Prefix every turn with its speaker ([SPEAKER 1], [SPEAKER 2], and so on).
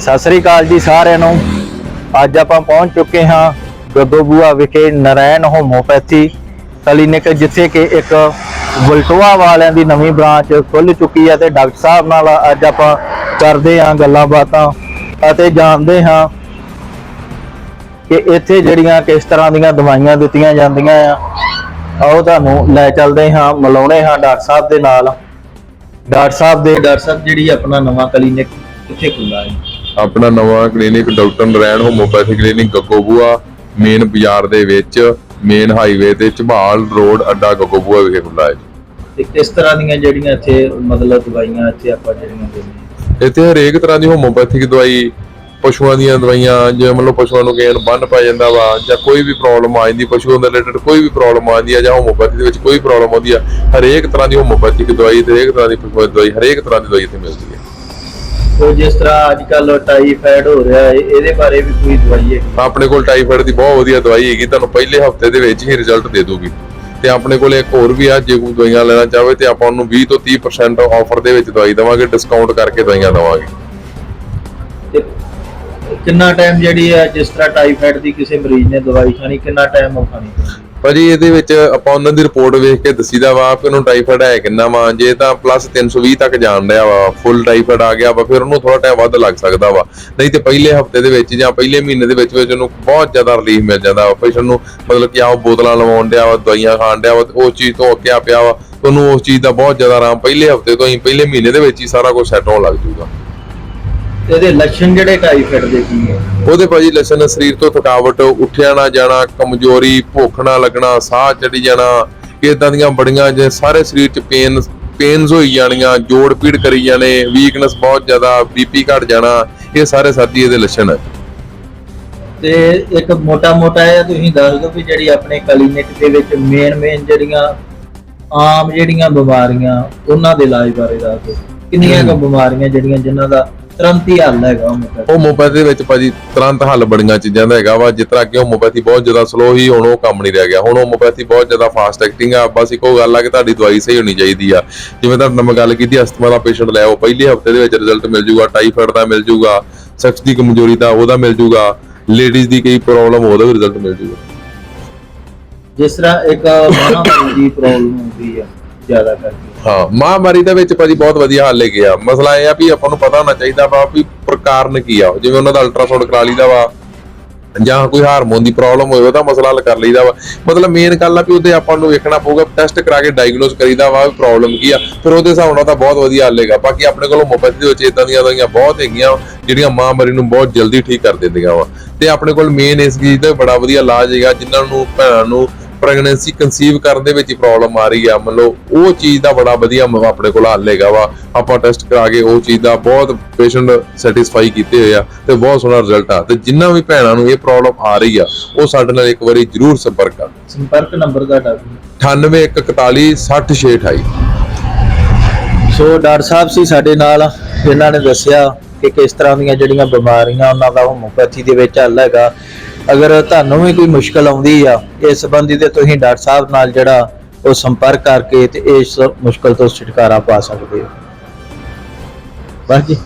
[SPEAKER 1] ਸਤਿ ਸ੍ਰੀ ਅਕਾਲ ਜੀ ਸਾਰਿਆਂ ਨੂੰ। ਅੱਜ ਆਪਾਂ ਪਹੁੰਚ ਚੁੱਕੇ ਹਾਂ ਗੱਗੋਬੂਆ ਵਿਖੇ ਨਰੈਣ ਹੋਮੋਪੈਥੀ ਕਲੀਨਿਕ ਜਿੱਥੇ ਕਿ ਇੱਕ ਵਲਟੋਆ ਵਾਲਿਆਂ ਦੀ ਨਵੀਂ ਬ੍ਰਾਂਚ ਖੁੱਲ ਚੁੱਕੀ ਹੈ ਤੇ ਡਾਕਟਰ ਸਾਹਿਬ ਨਾਲ ਅੱਜ ਆਪਾਂ ਕਰਦੇ ਹਾਂ ਗੱਲਾਂ ਬਾਤਾਂ ਅਤੇ ਜਾਣਦੇ ਹਾਂ ਕਿ ਇੱਥੇ ਜਿਹੜੀਆਂ ਕਿਸ ਤਰ੍ਹਾਂ ਦੀਆਂ ਦਵਾਈਆਂ ਦਿੱਤੀਆਂ ਜਾਂਦੀਆਂ ਆ। ਆਓ ਤੁਹਾਨੂੰ ਲੈ ਚੱਲਦੇ ਹਾਂ, ਮਿਲਾਉਣੇ ਹਾਂ ਡਾਕਟਰ ਸਾਹਿਬ ਦੇ ਨਾਲ। ਡਾਕਟਰ ਸਾਹਿਬ ਦੇ ਡਾਕਟਰ ਸਾਹਿਬ, ਜਿਹੜੀ ਆਪਣਾ ਨਵਾਂ ਕਲੀਨਿਕ ਕਿੱਥੇ ਖੁੱਲਾ ਹੈ?
[SPEAKER 2] ਆਪਣਾ ਨਵਾਂ clinic doctor Narain homeopathy clinic Gaggobua main ਬਾਜ਼ਾਰ ਦੇ ਵਿੱਚ ਮੇਨ ਹਾਈਵੇ ਤੇ ਝਬਾਲ ਰੋਡ ਅੱਡਾ ਗੱਗੋਬੂਆ ਵਿਖੇ ਖੁੱਲਾ ਹੈ
[SPEAKER 1] ਤੇ ਕਿਸ ਤਰ੍ਹਾਂ ਦੀਆਂ ਜਿਹੜੀਆਂ ਇੱਥੇ ਮਤਲਬ ਦਵਾਈਆਂ ਇੱਥੇ ਆਪਾਂ ਜਿਹੜੀਆਂ ਦਿੰਦੇ
[SPEAKER 2] ਇੱਥੇ ਹਰੇਕ ਤਰ੍ਹਾਂ ਦੀ ਹੋਮੋਪੈਥਿਕ ਦਵਾਈ ਪਸ਼ੂਆਂ ਦੀਆਂ ਦਵਾਈਆਂ ਜਿਵੇਂ ਮੰਨ ਲਓ ਪਸ਼ੂਆਂ ਨੂੰ ਗੇਨ ਬੰਨ ਪੈ ਜਾਂਦਾ ਵਾ ਜਾਂ ਕੋਈ ਵੀ ਪ੍ਰੋਬਲਮ ਆ ਜਾਂਦੀ ਪਸ਼ੂਆਂ ਦੇ ਰਿਲੇਟਡ ਕੋਈ ਵੀ ਪ੍ਰੋਬਲਮ ਆ ਜਾਂਦੀ ਆ ਜਾਂ ਹੋਮੋਪੈਥੀ ਦੇ ਵਿੱਚ ਕੋਈ ਪ੍ਰੋਬਲਮ ਆਉਂਦੀ ਆ ਹਰੇਕ ਤਰ੍ਹਾਂ ਦੀ ਹੋਮੋਪੈਥਿਕ ਦਵਾਈ ਤੇ ਹਰੇਕ ਤਰ੍ਹਾਂ ਦੀ ਪਸ਼ੂਆਂ ਦੀ ਦਵਾਈ ਹਰੇਕ ਤਰ੍ਹਾਂ ਦੀ ਦਵਾਈ ਇੱਥੇ ਮਿਲਦੀ ਹੈ।
[SPEAKER 1] ਉਹ ਜਿਸ ਤਰ੍ਹਾਂ ਅੱਜ ਕੱਲ ਟਾਈਫਾਇਡ ਹੋ ਰਿਹਾ ਹੈ ਇਹਦੇ ਬਾਰੇ ਵੀ ਕੋਈ ਦਵਾਈ ਹੈ
[SPEAKER 2] ਆਪਣੇ ਕੋਲ ਟਾਈਫਾਇਡ ਦੀ ਬਹੁਤ ਵਧੀਆ ਦਵਾਈ ਹੈਗੀ ਤੁਹਾਨੂੰ ਪਹਿਲੇ ਹਫ਼ਤੇ ਦੇ ਵਿੱਚ ਹੀ ਰਿਜ਼ਲਟ ਦੇ ਦੂਗੀ ਤੇ ਆਪਣੇ ਕੋਲ ਇੱਕ ਹੋਰ ਵੀ ਆ ਜੇ ਕੋਈ ਦਵਾਈਆਂ ਲੈਣਾ ਚਾਹਵੇ ਤੇ ਆਪਾਂ ਉਹਨੂੰ 20 ਤੋਂ 30% ਆਫਰ ਦੇ ਵਿੱਚ ਦਵਾਈ ਦੇਵਾਂਗੇ ਡਿਸਕਾਊਂਟ ਕਰਕੇ ਦਵਾਈਆਂ ਦੇਵਾਂਗੇ।
[SPEAKER 1] ਤੇ ਕਿੰਨਾ ਟਾਈਮ ਜਿਹੜੀ ਹੈ ਜਿਸ ਤਰ੍ਹਾਂ ਟਾਈਫਾਇਡ ਦੀ ਕਿਸੇ ਮਰੀਜ਼ ਨੇ ਦਵਾਈ ਖਾਣੀ ਕਿੰਨਾ ਟਾਈਮ ਉਹ ਖਾਣੀ?
[SPEAKER 2] ਭਾਜੀ, ਇਹਦੇ ਵਿੱਚ ਆਪਾਂ ਉਹਨਾਂ ਦੀ ਰਿਪੋਰਟ ਵੇਖ ਕੇ ਦੱਸੀਦਾ ਵਾ ਕਿ ਉਹਨੂੰ ਟਾਈਫਾਇਡ ਹੈ ਕਿੰਨਾ ਵਾ। ਜੇ ਤਾਂ ਪਲੱਸ 320 ਤੱਕ ਜਾਣ ਰਿਹਾ ਵਾ ਫੁੱਲ ਟਾਈਫਾਇਡ ਆ ਗਿਆ ਵਾ, ਫਿਰ ਉਹਨੂੰ ਥੋੜਾ ਟਾਈਮ ਵੱਧ ਲੱਗ ਸਕਦਾ ਵਾ। ਨਹੀਂ ਤੇ ਪਹਿਲੇ ਹਫ਼ਤੇ ਦੇ ਵਿੱਚ ਜਾਂ ਪਹਿਲੇ ਮਹੀਨੇ ਦੇ ਵਿੱਚ ਵਿੱਚ ਉਹਨੂੰ ਬਹੁਤ ਜ਼ਿਆਦਾ ਰਿਲੀਫ ਮਿਲ ਜਾਂਦਾ ਵਾ। ਪੇਸ਼ੈਂਟ ਨੂੰ ਮਤਲਬ ਕਿ ਆ ਉਹ ਬੋਤਲਾਂ ਲਵਾਉਣ ਡਿਆ ਵਾ, ਦਵਾਈਆਂ ਖਾਣ ਡਿਆ ਵਾ ਉਸ ਚੀਜ਼ ਤੋਂ ਅੱਕਿਆ ਪਿਆ ਵਾ। ਤੁਹਾਨੂੰ ਉਸ ਚੀਜ਼ ਦਾ ਬਹੁਤ ਜ਼ਿਆਦਾ ਆਰਾਮ ਪਹਿਲੇ ਹਫ਼ਤੇ ਤੋਂ ਹੀ, ਪਹਿਲੇ ਮਹੀਨੇ ਦੇ ਵਿੱਚ ਹੀ ਸਾਰਾ ਕੁਝ ਸੈੱਟ ਹੋਣ ਲੱਗ ਜੂਗਾ
[SPEAKER 1] ਤੇ ਇਹਦੇ ਲੱਛਣ ਜਿਹੜੇ ਟਾਈਫਾਇਡ ਦੇ ਕੀ ਹੈ?
[SPEAKER 2] ਉਹਦੇ ਭਾਜੀ ਲੱਛਣ ਸਰੀਰ ਤੋਂ ਥਕਾਵਟ ਉੱਠਿਆ ਨਾ ਜਾਣਾ ਕਮਜ਼ੋਰੀ ਭੁੱਖ ਨਾ ਲੱਗਣਾ ਸਾਹ ਚੜੀ ਜਾਣਾ ਇਦਾਂ ਦੀਆਂ ਬੜੀਆਂ ਜੇ ਸਾਰੇ ਸਰੀਰ 'ਚ ਪੇਨ ਪੇਨਸ ਹੋਈ ਜਾਣੀਆਂ ਜੋੜ ਪੀੜ ਕਰੀ ਜਾਣੇ ਵੀਕਨੈਸ ਬਹੁਤ ਜ਼ਿਆਦਾ ਬੀਪੀ ਘਟ ਜਾਣਾ ਇਹ ਸਾਰੇ ਸਾਡੀ ਇਹਦੇ ਲੱਛਣ ਹੈ।
[SPEAKER 1] ਤੇ ਇੱਕ ਮੋਟਾ ਮੋਟਾ ਇਹ ਤੁਸੀਂ ਦੱਸ ਦਿਓ ਵੀ ਜਿਹੜੀ ਆਪਣੇ ਕਲੀਨਿਕ ਦੇ ਵਿੱਚ ਮੇਨ ਮੇਨ ਜਿਹੜੀਆਂ ਆਮ ਜਿਹੜੀਆਂ ਬਿਮਾਰੀਆਂ ਉਹਨਾਂ ਦੇ ਇਲਾਜ ਬਾਰੇ ਦੱਸ ਦਿਓ। ਕਿੰਨੀਆਂ ਕੁ ਬਿਮਾਰੀਆਂ ਜਿਹੜੀਆਂ ਜਿਨ੍ਹਾਂ ਦਾ ਤੁਰੰਤ ਹੀ ਹੱਲ ਹੈਗਾ ਉਹ ਮਤਲਬ
[SPEAKER 2] ਹੋਮੋਪੈਥੀ ਦੇ ਵਿੱਚ ਭਾਜੀ ਤੁਰੰਤ ਹੱਲ ਬੜੀਆਂ ਚੀਜ਼ਾਂ ਦਾ ਹੈਗਾ ਵਾ ਜਿਸ ਤਰ੍ਹਾਂ ਕਿ ਹੋਮੋਪੈਥੀ ਬਹੁਤ ਜ਼ਿਆਦਾ ਸਲੋ ਹੀ ਹੁਣ ਉਹ ਕੰਮ ਨਹੀਂ ਰਹਿ ਗਿਆ। ਹੁਣ ਹੋਮੋਪੈਥੀ ਬਹੁਤ ਜ਼ਿਆਦਾ ਫਾਸਟ ਐਕਟਿੰਗ ਆ ਬਸ ਇੱਕੋ ਗੱਲ ਆ ਕਿ ਤੁਹਾਡੀ ਦਵਾਈ ਸਹੀ ਹੋਣੀ ਚਾਹੀਦੀ ਆ। ਜਿਵੇਂ ਤੁਹਾਡੇ ਨਾਲ ਮੈਂ ਗੱਲ ਕੀਤੀ ਅਸਥਮਾ ਦਾ ਪੇਸ਼ੈਂਟ ਲੈ ਆਓ ਪਹਿਲੇ ਹਫ਼ਤੇ ਦੇ ਵਿੱਚ ਰਿਜ਼ਲਟ ਮਿਲ ਜੂਗਾ ਟਾਈਫਾਇਡ ਦਾ ਮਿਲ ਜੂਗਾ ਸੈਕਸ ਦੀ ਕਮਜ਼ੋਰੀ ਦਾ ਉਹਦਾ ਮਿਲ ਜੂਗਾ ਲੇਡੀਜ਼ ਦੀ ਕਈ ਪ੍ਰੋਬਲਮ ਉਹਦਾ ਵੀ ਰਿਜ਼ਲਟ ਮਿਲ ਜੂਗਾ।
[SPEAKER 1] ਜਿਸ ਤਰ੍ਹਾਂ ਇੱਕ ਮਹਾਮਾਰੀ ਦੀ ਪ੍ਰੋਬਲਮ ਹੁੰਦੀ ਆ ਜ਼ਿਆਦਾ ਕਰਕੇ।
[SPEAKER 2] ਹਾਂ, ਮਹਾਮਾਰੀ ਦੇ ਵਿੱਚ ਭਾਜੀ ਬਹੁਤ ਵਧੀਆ ਹੱਲ ਹੈਗੇ ਆ। ਮਸਲਾ ਇਹ ਆ ਵੀ ਆਪਾਂ ਨੂੰ ਪਤਾ ਹੋਣਾ ਚਾਹੀਦਾ ਵਾ ਵੀ ਪ੍ਰਕਾਰਨ ਕੀ ਆ। ਜਿਵੇਂ ਉਹਨਾਂ ਦਾ ਅਲਟਰਾਸਾਊਂਡ ਕਰਾ ਲਈਦਾ ਵਾ, ਜਾਂ ਕੋਈ ਹਾਰਮੋਨ ਦੀ ਪ੍ਰੋਬਲਮ ਹੋਵੇ ਉਹਦਾ ਮਸਲਾ ਹੱਲ ਕਰ ਲਈਦਾ ਵਾ। ਮਤਲਬ ਮੇਨ ਗੱਲ ਆ ਵੀ ਉਹਦੇ ਆਪਾਂ ਨੂੰ ਵੇਖਣਾ ਪਊਗਾ ਟੈਸਟ ਕਰਾ ਕੇ ਡਾਇਗਨੋਸ ਕਰੀਦਾ ਵਾ ਪ੍ਰੋਬਲਮ ਕੀ ਆ। ਫਿਰ ਉਹਦੇ ਹਿਸਾਬ ਨਾਲ ਤਾਂ ਬਹੁਤ ਵਧੀਆ ਹੱਲ ਹੈਗਾ। ਬਾਕੀ ਆਪਣੇ ਕੋਲ ਹੋਮੋਪੈਥੀ ਦੇ ਵਿੱਚ ਇਦਾਂ ਦੀਆਂ ਦਵਾਈਆਂ ਬਹੁਤ ਹੈਗੀਆਂ, ਜਿਹੜੀਆਂ ਮਹਾਮਾਰੀ ਨੂੰ ਬਹੁਤ ਜਲਦੀ ਠੀਕ ਕਰ ਦਿੰਦੀਆਂ ਵਾ। ਤੇ ਆਪਣੇ ਕੋਲ ਮੇਨ ਇਸ ਚੀਜ਼ ਦਾ ਬੜਾ ਵਧੀਆ ਇਲਾਜ ਹੈਗਾ, ਜਿਨ੍ਹਾਂ ਨੂੰ ਭੈਣਾਂ ਨੂੰ ਪ੍ਰੈਗਨੈਂਸੀ ਕਨਸੀਵ ਕਰਨ ਦੇ ਵਿੱਚ ਪ੍ਰੋਬਲਮ ਆ ਰਹੀ ਆ। ਮਤਲਬ ਉਹ ਚੀਜ਼ ਦਾ ਬੜਾ ਵਧੀਆ ਆਪਣੇ ਕੋਲ ਹੱਲ ਹੈਗਾ ਵਾ। ਆਪਾਂ ਟੈਸਟ ਕਰਾ ਕੇ ਉਹ ਚੀਜ਼ ਦਾ ਬਹੁਤ ਪੇਸ਼ੈਂਟ ਸੈਟੀਸਫਾਈ ਕੀਤੇ ਹੋਏ ਆ ਤੇ ਬਹੁਤ ਸੋਹਣਾ ਰਿਜ਼ਲਟ ਆ। ਤੇ ਜਿੰਨਾ ਵੀ ਭੈਣਾਂ ਨੂੰ ਇਹ ਪ੍ਰੋਬਲਮ ਆ ਰਹੀ ਆ ਉਹ ਸਾਡੇ ਨਾਲ ਇੱਕ ਵਾਰੀ ਜਰੂਰ ਸੰਪਰਕ ਕਰਨ
[SPEAKER 1] ਸੰਪਰਕ ਨੰਬਰ ਕੀ?
[SPEAKER 2] 9841 60
[SPEAKER 1] ਸੋ ਡਾਕਟਰ ਸਾਹਿਬ ਸੀ ਸਾਡੇ ਨਾਲ ਇਹਨਾਂ ਨੇ ਦੱਸਿਆ ਕਿ ਕਿਸ ਤਰ੍ਹਾਂ ਦੀਆਂ ਜਿਹੜੀਆਂ ਬਿਮਾਰੀਆਂ ਉਹਨਾਂ ਦਾ ਹੋਮੋਪੈਥੀ ਦੇ ਵਿੱਚ ਹੱਲ ਹੈਗਾ। ਅਗਰ ਤੁਹਾਨੂੰ ਵੀ ਕੋਈ ਮੁਸ਼ਕਲ ਆਉਂਦੀ ਆ, ਇਸ ਸੰਬੰਧੀ ਤੇ ਤੁਸੀਂ ਡਾਕਟਰ ਸਾਹਿਬ ਨਾਲ ਜਿਹੜਾ ਉਹ ਸੰਪਰਕ ਕਰਕੇ ਤੇ ਇਸ ਮੁਸ਼ਕਲ ਤੋਂ ਛੁਟਕਾਰਾ ਪਾ ਸਕਦੇ ਹੋ। ਬਸ ਜੀ